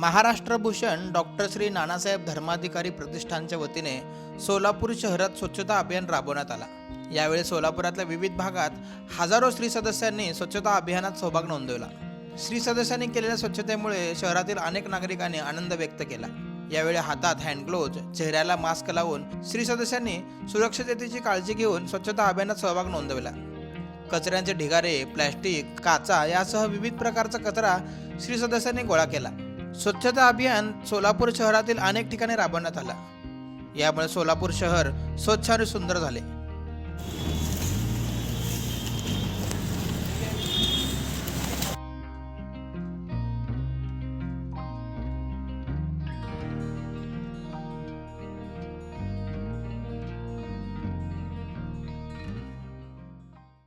Maharashtra Bhushan doctor Shri Nanasaheb Dharmadhikari प्रतिष्ठानच्या वतीने सोलापूर शहरात स्वच्छता अभियान राबवण्यात आला. यावेळी सोलापुरातल्या विविध भागात हजारो स्त्री सदस्यांनी स्वच्छता अभियानात सहभाग नोंदवला. स्त्री सदस्यांनी केलेल्या स्वच्छतेमुळे शहरातील अनेक नागरिकांनी आनंद व्यक्त केला. यावेळी हातात हँडग्लोव्ज चेहऱ्याला मास्क लावून स्त्री सदस्यांनी सुरक्षिततेची काळजी घेऊन स्वच्छता अभियानात सहभाग नोंदवला. कचऱ्यांचे ढिगारे प्लॅस्टिक काचा यासह विविध प्रकारचा कचरा स्त्री सदस्यांनी गोळा केला. स्वच्छता अभियान सोलापूर शहरातील अनेक ठिकाणी राबवण्यात आला. यामुळे सोलापूर शहर स्वच्छ आणि सुंदर झाले.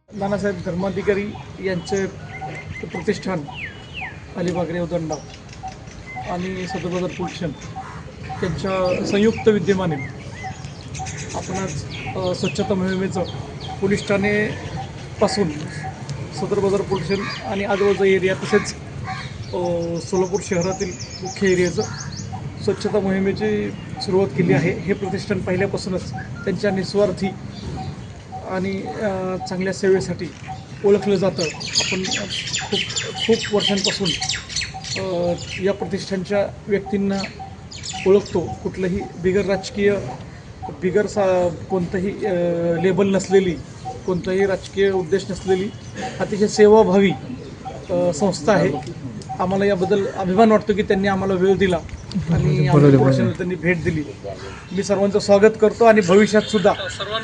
नानासाहेब धर्माधिकारी यांचे प्रतिष्ठान अलिबाग रेवदंडा आणि सदरबाजार पोलिशन त्यांच्या संयुक्त विद्यमाने आपण आज स्वच्छता मोहिमेचं पोलीस ठाणेपासून सदर बाजार पोलिशन आणि आजूबाजूचा एरिया तसेच सोलापूर शहरातील मुख्य एरियाचं स्वच्छता मोहिमेची सुरुवात केली आहे. हे प्रतिष्ठान पहिल्यापासूनच त्यांच्या निस्वार्थी आणि चांगल्या सेवेसाठी ओळखलं जातं. आपण खूप खूप वर्षांपासून या प्रतिष्ठानच्या व्यक्तींना ओळखतो कुठलंही बिगर राजकीय बिगर सा कोणतंही लेबल नसलेली कोणताही राजकीय उद्देश नसलेली अतिशय सेवाभावी संस्था आहे. आम्हाला याबद्दल अभिमान वाटतो की त्यांनी आम्हाला वेळ दिला आणि त्यांनी भेट दिली. मी सर्वांचं स्वागत करतो आणि भविष्यात सुद्धा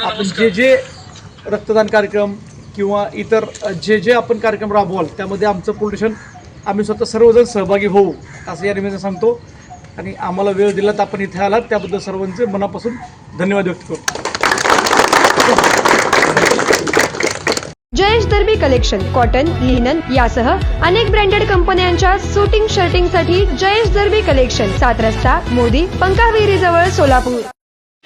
आपण जे जे रक्तदान कार्यक्रम किंवा इतर जे जे आपण कार्यक्रम राबवाल त्यामध्ये आमचं पोल्युशन आम्ही स्वतः सर्वजण सहभागी होऊ असं या निमित्तानं सांगतो. आणि आम्हाला वेळ दिला तर आपण इथे आलात. त्याबद्दल सर्वांचे मनापासून धन्यवाद व्यक्त करतो. Jayesh Darbi collection cotton linen यासह अनेक ब्रँडेड कंपन्यांच्या सुटिंग शर्टिंगसाठी जयेश दर्बी कलेक्शन सात रस्ता मोदी पंकाविरी जवळ सोलापूर.